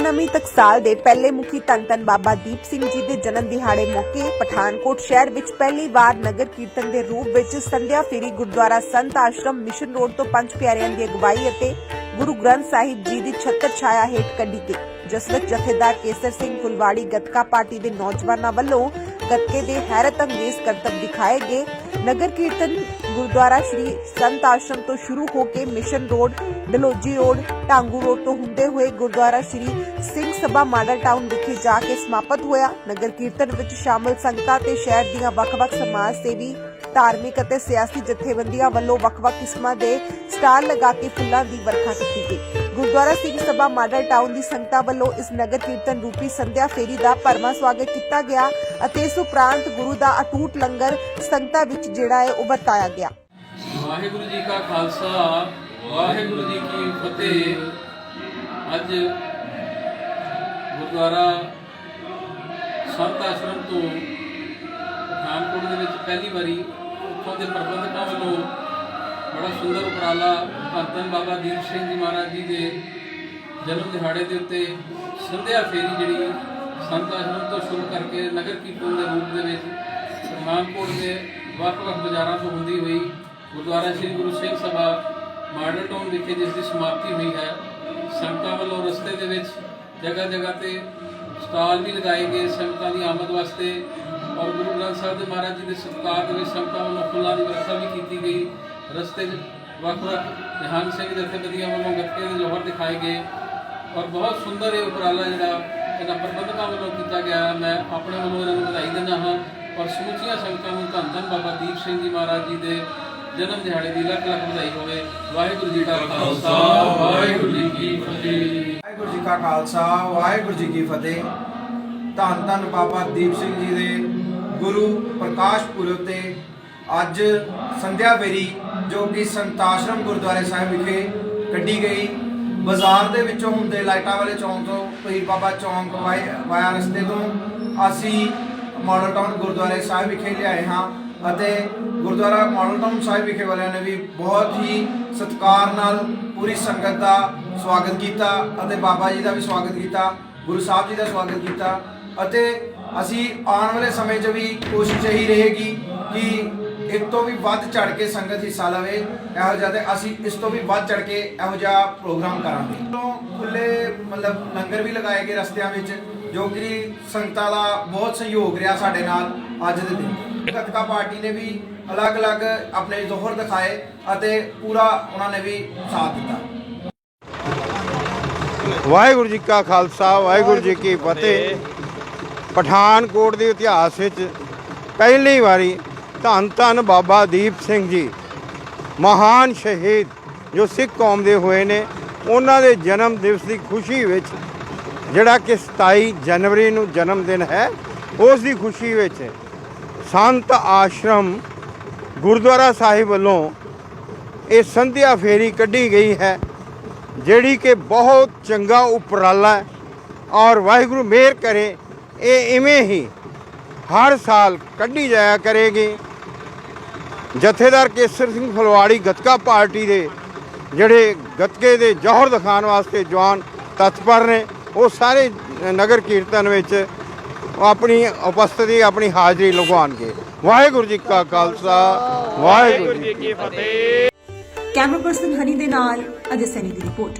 ਦਮਨਮੀ ਟਕਸਾਲ ਦੇ ਪਹਿਲੇ ਮੁਖੀ ਧੰਨ ਧੰਨ ਬਾਬਾ ਦੀਪ ਸਿੰਘ ਜੀ ਦੇ ਜਨਮ ਦਿਹਾੜੇ ਮੌਕੇ ਪਠਾਨਕੋਟ ਸ਼ਹਿਰ ਵਿੱਚ ਪਹਿਲੀ ਵਾਰ ਨਗਰ ਕੀਰਤਨ ਦੇ ਰੂਪ ਵਿੱਚ ਸੰਧਿਆ ਫੇਰੀ ਗੁਰਦੁਆਰਾ ਸੰਤ ਆਸ਼ਰਮ ਮਿਸ਼ਨ ਰੋਡ ਤੋਂ ਪੰਜ ਪਿਆਰਿਆਂ ਦੀ ਅਗਵਾਈ ਅਤੇ ਗੁਰੂ ਗ੍ਰੰਥ ਸਾਹਿਬ ਜੀ ਦੀ ਛਤਰ ਛਾਇਆ ਹੇਠ ਕੱਢੀ ਗਈ। ਜਿਸ ਵਿੱਚ ਜਥੇਦਾਰ ਕੇਸਰ ਸਿੰਘ ਫੁਲਵਾੜੀ ਗੱਤਕਾ ਪਾਰਟੀ ਦੇ ਨੌਜਵਾਨਾਂ ਵੱਲੋਂ ਗੱਤਕੇ ਦੇ ਹੈਰਤ ਅੰਗੇਜ਼ ਕਰਤਬ ਦਿਖਾਏ ਗਏ। ਨਗਰ ਕੀਰਤਨ ਗੁਰਦੁਆਰਾ ਸ਼੍ਰੀ ਸੰਤ ਆਸ਼ਰਮ ਤੋਂ ਸ਼ੁਰੂ ਹੋ ਕੇ mission road Daloji road Dhangu road ਤੋਂ ਹੁੰਦੇ ਹੋਏ ਗੁਰਦੁਆਰਾ ਸ਼੍ਰੀ ਸਿੰਘ ਸਭਾ ਮਾਡਲ ਟਾਊਨ ਵਿਖੇ ਜਾ ਕੇ ਸਮਾਪਤ ਹੋਇਆ। ਨਗਰ ਕੀਰਤਨ ਵਿੱਚ ਸ਼ਾਮਲ ਸੰਗਤਾਂ ਤੇ ਸ਼ਹਿਰ ਦੀਆਂ ਵੱਖ-ਵੱਖ ਸਮਾਜ ਸੇਵੀ, ਧਾਰਮਿਕ ਅਤੇ ਸਿਆਸੀ ਜਥੇਬੰਦੀਆਂ ਵੱਲੋਂ ਵੱਖ-ਵੱਖ ਕਿਸਮਾਂ ਦੇ ਸਟਾਲ ਲਗਾ ਕੇ ਫੁੱਲਾਂ ਦੀ ਵਰਖਾ ਕੀਤੀ ਗਈ। ਗੁਰਦੁਆਰਾ ਸਿੰਘ ਸਭਾ ਮਾਡਲ ਟਾਊਨ ਦੀ ਸੰਗਤਾਂ ਵੱਲੋਂ ਇਸ ਨਗਰ ਕੀਰਤਨ ਰੂਪੀ ਸੰਧਿਆ ਫੇਰੀ ਦਾ ਭਰਵਾਂ ਸਵਾਗਤ ਕੀਤਾ ਗਿਆ ਅਤੇ ਇਸ ਉਪਰੰਤ ਗੁਰੂ ਦਾ ਅਟੂਟ ਲੰਗਰ ਸੰਗਤਾਂ ਵਿੱਚ ਜਿਹੜਾ ਹੈ ਉਹ ਵਰਤਾਇਆ ਗਿਆ। ਵਾਹਿਗੁਰੂ ਜੀ ਕਾ ਖਾਲਸਾ, ਵਾਹਿਗੁਰੂ ਜੀ ਕੀ ਫਤਿਹ। ਅੱਜ ਗੁਰਦੁਆਰਾ ਸੰਤ ਆਸ਼ਰਮ ਤੋਂ ਪਠਾਨਕੋਟ ਦੇ ਵਿੱਚ ਪਹਿਲੀ ਵਾਰੀ ਉੱਥੋਂ ਦੇ ਪ੍ਰਬੰਧਕਾਂ ਵੱਲੋਂ ਬੜਾ ਸੁੰਦਰ ਉਪਰਾਲਾ ਧੰਨ ਬਾਬਾ ਦੀਪ ਸਿੰਘ ਜੀ ਮਹਾਰਾਜ ਜੀ ਦੇ ਜਨਮ ਦਿਹਾੜੇ ਦੇ ਉੱਤੇ ਸੰਧਿਆ ਫੇਰੀ ਜਿਹੜੀ ਸੰਤ ਆਸ਼ਰਮ ਤੋਂ ਸ਼ੁਰੂ ਕਰਕੇ ਨਗਰ ਕੀਰਤਨ ਦੇ ਰੂਪ ਦੇ ਵਿੱਚ ਪਠਾਨਕੋਟ ਦੇ ਵੱਖ-ਵੱਖ ਬਾਜ਼ਾਰਾਂ ਤੋਂ ਹੁੰਦੀ ਹੋਈ ਗੁਰਦੁਆਰਾ ਸ੍ਰੀ ਗੁਰੂ ਸਿੰਘ ਸਭਾ ਮਾਡਲ ਟਾਊਨ ਵਿਖੇ ਜਿਸ ਦੀ ਸਮਾਪਤੀ ਹੋਈ ਹੈ, ਸੰਗਤਾਂ ਵੱਲੋਂ ਰਸਤੇ ਦੇ ਵਿੱਚ ਜਗ੍ਹਾ ਜਗ੍ਹਾ ਤੇ ਸਟਾਲ ਵੀ ਲਗਾਏ ਗਏ ਸੰਗਤਾਂ ਦੀ ਆਮਦ ਵਾਸਤੇ ਔਰ ਗੁਰੂ ਗ੍ਰੰਥ ਸਾਹਿਬ ਦੇ ਮਹਾਰਾਜ ਜੀ ਦੇ ਸਤਿਕਾਰ ਦੇ ਵਿੱਚ ਸੰਗਤਾਂ ਵੱਲੋਂ ਫੁੱਲਾਂ ਦੀ ਵਰਖਾ ਵੀ ਕੀਤੀ ਗਈ। ਰਸਤੇ 'ਚ ਵੱਖ-ਵੱਖ ਨਿਹੰਗ ਸਿੰਘ ਜਥੇਬੰਦੀਆਂ ਵੱਲੋਂ ਗੱਤਕੇ ਦੇ ਜੋਹਰ ਦਿਖਾਏ ਗਏ। ਔਰ ਬਹੁਤ ਸੁੰਦਰ ਇਹ ਉਪਰਾਲਾ ਜਿਹੜਾ ਇਹਨਾਂ ਪ੍ਰਬੰਧਕਾਂ ਵੱਲੋਂ ਕੀਤਾ ਗਿਆ। ਹੈ। ਮੈਂ ਆਪਣੇ ਵੱਲੋਂ ਇਹਨਾਂ ਨੂੰ ਵਧਾਈ ਦਿੰਦਾ ਹਾਂ। ਔਰ ਸਮੁੱਚੀਆਂ ਸੰਗਤਾਂ ਨੂੰ ਧੰਨ ਧੰਨ ਬਾਬਾ ਦੀਪ ਸਿੰਘ ਜੀ ਮਹਾਰਾਜ ਜੀ ਦੇ ਜਨਮ ਦਿਹਾੜੇ ਦੀ ਲੱਖ ਲੱਖ ਵਧਾਈ ਹੋਵੇ। ਵਾਹਿਗੁਰੂ ਜੀ ਕਾ ਖਾਲਸਾ, ਵਾਹਿਗੁਰੂ ਜੀ ਕੀ ਫਤਿਹ। ਵਾਹਿਗੁਰੂ ਜੀ ਕਾ ਖਾਲਸਾ, ਵਾਹਿਗੁਰੂ ਜੀ ਕੀ ਫਤਿਹ। ਧੰਨ ਧੰਨ ਬਾਬਾ ਦੀਪ ਸਿੰਘ ਜੀ ਦੇ ਗੁਰੂ ਪ੍ਰਕਾਸ਼ ਪੁਰਬ ਤੇ ਅੱਜ ਸੰਧਿਆ ਵੇਰੀ ਜੋ ਕਿ ਸੰਤਾਸ਼ਰਮ ਗੁਰਦੁਆਰੇ ਸਾਹਿਬ ਵਿਖੇ ਕੱਢੀ ਗਈ। ਬਾਜ਼ਾਰ ਦੇ ਵਿੱਚੋਂ ਹੁੰਦੇ ਲਾਈਟਾਂ ਵਾਲੇ ਚੌਂਕ ਤੋਂ ਪੀਰ ਬਾਬਾ ਚੌਂਕ ਵਾਏ- ਵਾਇਆ ਰਸਤੇ ਤੋਂ ਅਸੀਂ ਮਾਡਲ ਟਾਊਨ ਗੁਰਦੁਆਰੇ ਸਾਹਿਬ ਵਿਖੇ ਲਿਆਏ ਹਾਂ ਅਤੇ ਗੁਰਦੁਆਰਾ ਮਾਡਲ ਟਾਊਨ ਸਾਹਿਬ ਵਿਖੇ ਵਾਲਿਆਂ ਨੇ ਵੀ ਬਹੁਤ ਹੀ ਸਤਿਕਾਰ ਨਾਲ ਪੂਰੀ ਸੰਗਤ ਦਾ ਸਵਾਗਤ ਕੀਤਾ ਅਤੇ ਬਾਬਾ ਜੀ ਦਾ ਵੀ ਸਵਾਗਤ ਕੀਤਾ, ਗੁਰੂ ਸਾਹਿਬ ਜੀ ਦਾ ਸਵਾਗਤ ਕੀਤਾ ਅਤੇ ਅਸੀਂ ਆਉਣ ਵਾਲੇ ਸਮੇਂ 'ਚ ਵੀ ਕੋਸ਼ਿਸ਼ ਇਹੀ ਰਹੇਗੀ ਕਿ ਇਸ ਤੋਂ ਵੀ ਵੱਧ ਚੜ ਕੇ ਸੰਗਤ ਹਿੱਸਾ ਲਵੇ, ਇਹੋ ਜਿਹਾ ਤੇ ਅਸੀਂ ਇਸ ਤੋਂ ਵੀ ਵੱਧ ਚੜ ਕੇ ਇਹੋ ਜਿਹਾ ਪ੍ਰੋਗਰਾਮ ਕਰਾਂਗੇ। ਤੋਂ ਖੁੱਲੇ ਮਤਲਬ ਲੰਗਰ ਵੀ ਲਗਾਏ ਗਏ ਰਸਤਿਆਂ ਵਿੱਚ, ਜੋ ਕਿ ਸੰਗਤਾਂ ਦਾ ਬਹੁਤ ਸਹਿਯੋਗ ਰਿਹਾ ਸਾਡੇ ਨਾਲ ਅੱਜ ਦੇ ਦਿਨ। ਗੱਤਕਾ ਪਾਰਟੀ ਨੇ ਵੀ ਅਲੱਗ-ਅਲੱਗ ਆਪਣੇ ਜ਼ੋਹਰ ਦਿਖਾਏ ਅਤੇ ਪੂਰਾ ਉਹਨਾਂ ਨੇ ਵੀ ਸਾਥ ਦਿੱਤਾ। ਵਾਹਿਗੁਰੂ ਜੀ ਕਾ ਖਾਲਸਾ, ਵਾਹਿਗੁਰੂ ਜੀ ਕੀ ਫਤਿਹ। ਪਠਾਨਕੋਟ ਦੇ ਇਤਿਹਾਸ ਵਿੱਚ ਪਹਿਲੀ ਵਾਰੀ ਧੰਨ ਧੰਨ ਬਾਬਾ ਦੀਪ ਸਿੰਘ ਜੀ, ਮਹਾਨ ਸ਼ਹੀਦ ਜੋ ਸਿੱਖ ਕੌਮ ਦੇ ਹੋਏ ਨੇ, ਉਹਨਾਂ ਦੇ ਜਨਮ ਦਿਵਸ ਦੀ ਖੁਸ਼ੀ ਵਿੱਚ ਜਿਹੜਾ ਕਿ 27 ਜਨਵਰੀ ਨੂੰ ਜਨਮ ਦਿਨ ਹੈ, ਉਸ ਦੀ ਖੁਸ਼ੀ ਵਿੱਚ ਸੰਤ ਆਸ਼ਰਮ ਗੁਰਦੁਆਰਾ ਸਾਹਿਬ ਵੱਲੋਂ ਇਹ ਸੰਧਿਆ ਫੇਰੀ ਕੱਢੀ ਗਈ ਹੈ, ਜਿਹੜੀ ਕਿ ਬਹੁਤ ਚੰਗਾ ਉਪਰਾਲਾ ਹੈ ਔਰ ਵਾਹਿਗੁਰੂ ਮਿਹਰ ਕਰੇ, ਇਹ ਇਵੇਂ ਹੀ ਹਰ ਸਾਲ ਕੱਢੀ ਜਾਇਆ ਕਰੇਗੀ। ਜਥੇਦਾਰ ਕੇਸਰ ਸਿੰਘ ਫਲਵਾੜੀ ਗੱਤਕਾ ਪਾਰਟੀ ਦੇ ਜਿਹੜੇ ਗੱਤਕੇ ਦੇ ਜੌਹਰ ਦਿਖਾਉਣ ਵਾਸਤੇ ਜਵਾਨ ਤਤਪਰ ਨੇ, ਉਹ ਸਾਰੇ ਨਗਰ ਕੀਰਤਨ ਵਿੱਚ ਆਪਣੀ ਉਪਸਥਿਤੀ, ਆਪਣੀ ਹਾਜ਼ਰੀ ਲਗਵਾਉਣਗੇ। ਵਾਹਿਗੁਰੂ ਜੀ ਕਾ ਖਾਲਸਾ, ਵਾਹਿਗੁਰੂ ਜੀ ਕੀ ਕੈਮਰਾ ਪਰਸਨ ਹਨੀ ਦੇ ਨਾਲ ਅਜੇ ਸੈਨੀ ਦੀ ਰਿਪੋਰਟ।